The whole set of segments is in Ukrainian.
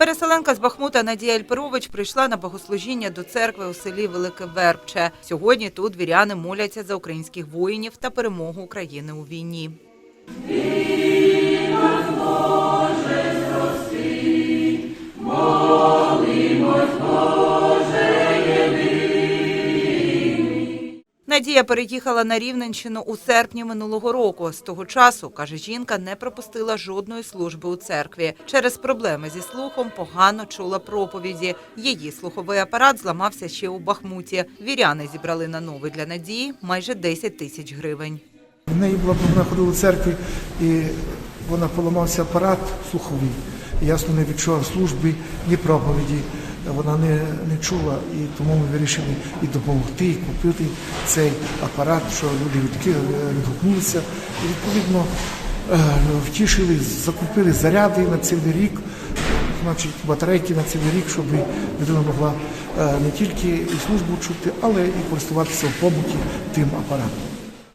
Переселенка з Бахмута Надія Ільперович прийшла на богослужіння до церкви у селі Велике Вербче. Сьогодні тут віряни моляться за українських воїнів та перемогу України у війні. Надія переїхала на Рівненщину у серпні минулого року. З того часу, каже жінка, не пропустила жодної служби у церкві. Через проблеми зі слухом погано чула проповіді. Її слуховий апарат зламався ще у Бахмуті. Віряни зібрали на новий для Надії майже 10 тисяч гривень. В неї була вона ходила в церкві, і вона поламався апарат слуховий. Ясно, не відчула служби, ні проповіді. Вона не, не чула, і тому ми вирішили і допомогти, і купити цей апарат, що люди відки- відгукнулися. І відповідно е, втішили, закупили заряди на цілий рік, значить батарейки на цілий рік, щоб людина могла е, не тільки і службу чути, але і користуватися в побуті тим апаратом.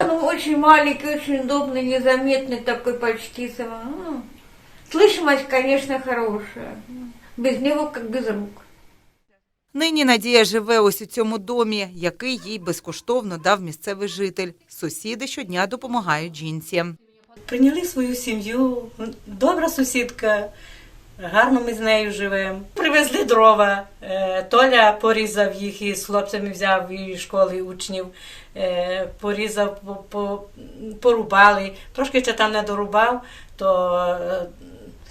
Ну, очень маленький, очень удобный, незаметный такой почти. само- ну, Слышимость, конечно, хорошая. Без него как без рук. Нині Надія живе ось у цьому домі, який їй безкоштовно дав місцевий житель. Сусіди щодня допомагають жінці. Прийняли свою сім'ю, добра сусідка, гарно ми з нею живемо. Привезли дрова. е, Толя порізав їх і з хлопцями взяв із школи учнів, е, порізав, по- по- порубали. Трошки ще там не дорубав, то е,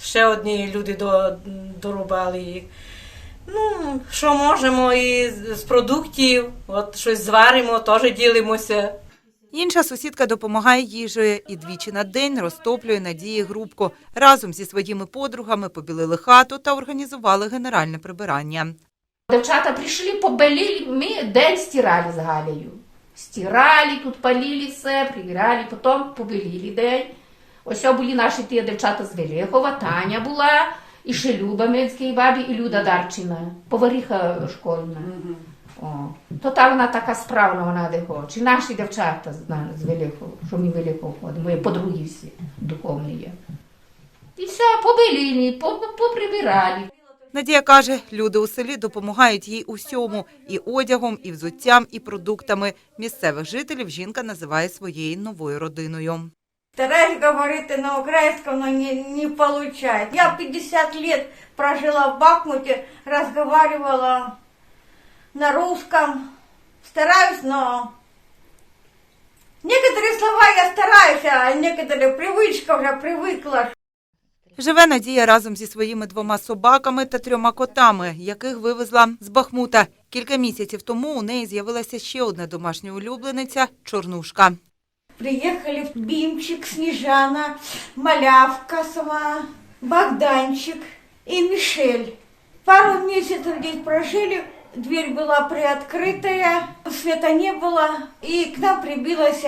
ще одні люди до- дорубали їх. Ну, що можемо, і з продуктів, от щось зваримо, теж ділимося. Інша сусідка допомагає їжею і двічі на день розтоплює Надії грубку. Разом зі своїми подругами побілили хату та організували генеральне прибирання. Девчата прийшли, побеліли, ми день стирали з Галею. Стирали, тут палили все, прибирали, потім побеліли день. Ось були наші ті дівчата з Велихова, Таня була, і ще Люба Мецькій бабі, і Люда Дарчина, повариха школьна. О, то та вона така справна, вона де хоче. Наші дівчата з, Велихова, що ми в ходимо, мої подруги всі духовні є. І все, побеліли, по- поприбирали. Надія каже, люди у селі допомагають їй усьому – і одягом, і взуттям, і продуктами. Місцевих жителів жінка називає своєю новою родиною. Стараюсь говорить на украинском, но не, не получается. Я 50 лет прожила в Бахмуте, разговаривала на русском. Стараюсь, но... Некоторые слова я стараюсь, а некоторые привычка уже привыкла. Живе Надія разом зі своїми двома собаками та трьома котами, яких вивезла з Бахмута. Кілька місяців тому у неї з'явилася ще одна домашня улюблениця – чорнушка. Приехали Бимчик, Снежана, Малявка сама, Богданчик и Мишель. Пару месяцев здесь прожили, дверь была приоткрытая, света не было, и к нам прибилась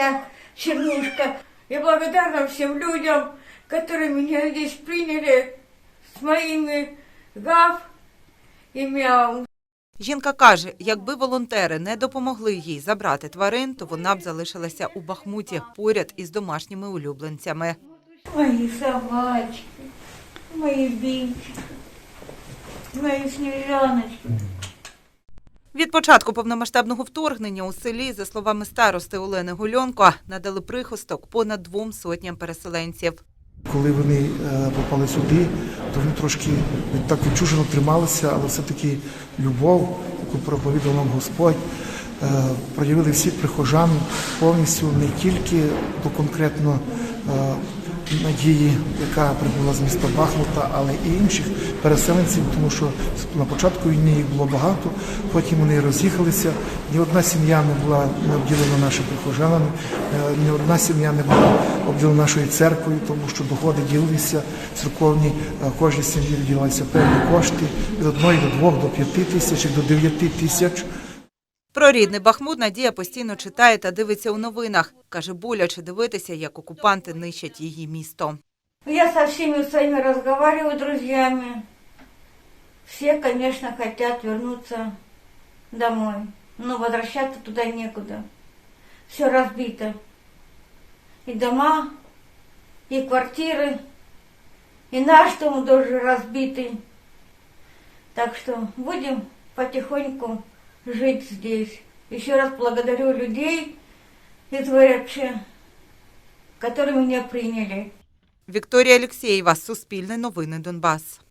чернушка. Я благодарна всем людям, которые меня здесь приняли с моими гав и мяу. Жінка каже, якби волонтери не допомогли їй забрати тварин, то вона б залишилася у Бахмуті поряд із домашніми улюбленцями. Мои собачки, мои бимчики, мои снежаночки. Від початку повномасштабного вторгнення у селі, за словами старости Олени Гульонко, надали прихисток понад двом сотням переселенців. Коли вони е, попали сюди, то вони трошки так відчужено трималися, але все-таки любов, яку проповідав нам Господь, е, проявили всі прихожан повністю не тільки до конкретно е, надії, яка прибула з міста Бахмута, але і інших переселенців, тому що на початку війни їх було багато, потім вони роз'їхалися. Ні одна сім'я не була не обділена нашими прихожанами, е, ні одна сім'я не була обділена нашою церквою, тому що доходи ділилися церковні, е, кожній сім'ї виділялися певні кошти від одної до двох, до п'яти тисяч, до дев'яти тисяч. Про рідний Бахмут Надія постійно читає та дивиться у новинах. Каже, боляче дивитися, як окупанти нищать її місто. Я со всеми своими разговариваю, друзьями. Все, конечно, хотят вернуться домой, но возвращаться туда некуда. Все разбито. И дома, и квартиры, и наш дом тоже разбитый. Так что будем потихоньку жить здесь. Еще раз благодарю людей из ВРЧ, которые меня приняли. Вікторія Алєксєєва, Суспільне новини Донбас.